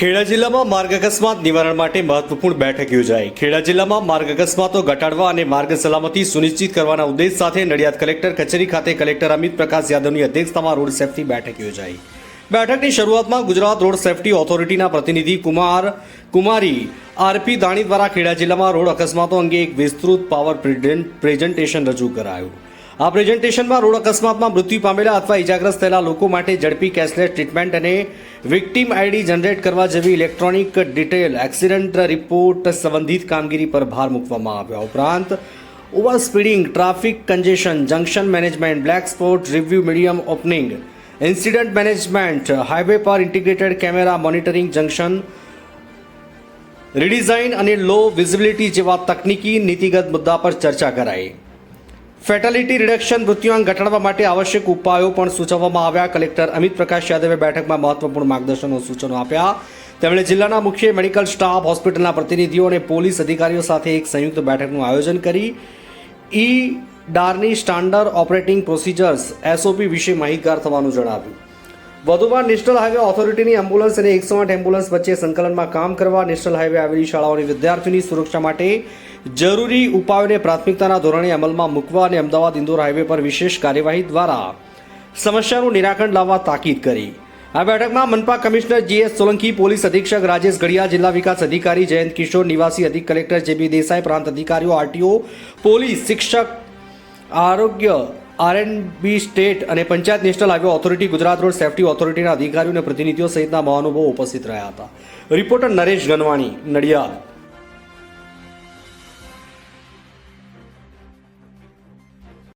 ખેડા જિલ્લામાં માર્ગ અકસ્માત નિવારણ માટે મહત્વપૂર્ણ બેઠક યોજાઈ. ખેડા જિલ્લામાં માર્ગ અકસ્માતો ઘટાડવા અને માર્ગ સલામતી સુનિશ્ચિત કરવાના ઉદ્દેશ સાથે નડિયાદ કલેક્ટર, કચેરી ખાતે કલેક્ટર અમિત પ્રકાશ યાદવની અધ્યક્ષતામાં રોડ સેફટી બેઠક યોજાઈ. બેઠકની શરૂઆતમાં ગુજરાત રોડ સેફટી ઓથોરિટીના પ્રતિનિધિ કુમાર, કુમારી, આરપી દાણી દ્વારા ખેડા જિલ્લામાં રોડ અકસ્માતો અંગે એક વિસ્તૃત પાવર પ્રેઝન્ટેશન રજૂ કરાયું. આ પ્રેઝન્ટેશનમાં રોડ અકસ્માતમાં મૃત્યુ પામેલા અથવા ઇજાગ્રસ્ત થયેલા લોકો માટે ઝડપી કેશલેસ ટ્રીટમેન્ટ અને વિક્ટીમ આઈડી જનરેટ કરવા જેવી ઇલેક્ટ્રોનિક ડિટેલ એક્સિડન્ટ રિપોર્ટ સંબંધિત કામગીરી પર ભાર મૂકવામાં આવ્યો. ઉપરાંત, over speeding, traffic congestion, junction management, black spot, review medium opening, incident management, highway પર integrated camera monitoring junction, redesign અને લો વિઝિબિલિટી જેવા તકનીકી નીતિગત મુદ્દા પર ચર્ચા કરાઈ. ફેટાલિટી રિડક્શન મૃત્યુઆંક ઘટાડવા માટે આવશ્યક ઉપાયો પણ સૂચવવામાં આવ્યા. કલેક્ટર અમિત પ્રકાશ યાદવે બેઠકમાં મહત્વપૂર્ણ માર્ગદર્શનો સૂચનો આપ્યા. તેમણે જિલ્લાના મુખ્ય મેડિકલ સ્ટાફ, હોસ્પિટલના પ્રતિનિધિઓ અને પોલીસ અધિકારીઓ સાથે એક સંયુક્ત બેઠકનું આયોજન કરી. ઈ ડારની સ્ટાન્ડર્ડ ઓપરેટિંગ પ્રોસિજર્સ, એસઓપી વિશે માહિતગાર થવાનું જણાવ્યું. વધુમાં નેશનલ હાઈવે ઓથોરિટીની એમ્બ્યુલન્સ અને એકસો આઠ એમ્બ્યુલન્સ વચ્ચે સંકલનમાં કામ કરવા નેશનલ હાઈવે આવેલી શાળાઓની વિદ્યાર્થીઓની સુરક્ષા માટે જરૂરી ઉપાયોને પ્રાથમિકતાના ધોરણે અમલમાં મૂકવા અને અમદાવાદ ઇન્દોર હાઈવે પર વિશેષ કાર્યવાહી દ્વારા સમસ્યાનું નિરાકરણ લાવવા તાકીદ કરી. આ બેઠકમાં મનપા કમિશનર જીએસ સોલંકી, પોલીસ અધિક્ષક રાજેશ ઘડિયા જિલ્લા વિકાસ અધિકારી જયંત કિશોર, નિવાસી અધિક કલેક્ટર જેબી દેસાઈ, પ્રાંત અધિકારીઓ, આરટીઓ, પોલીસ શિક્ષક, આરોગ્ય આરએનબી સ્ટેટ અને panchayat national highway authority, Gujarat road safety ઓથોરિટીના અધિકારીઓ અને પ્રતિનિધિઓ સહિતના મહાનુભાવો ઉપસ્થિત રહ્યા હતા. રિપોર્ટર નરેશ ગનવાણી, નડિયાદ.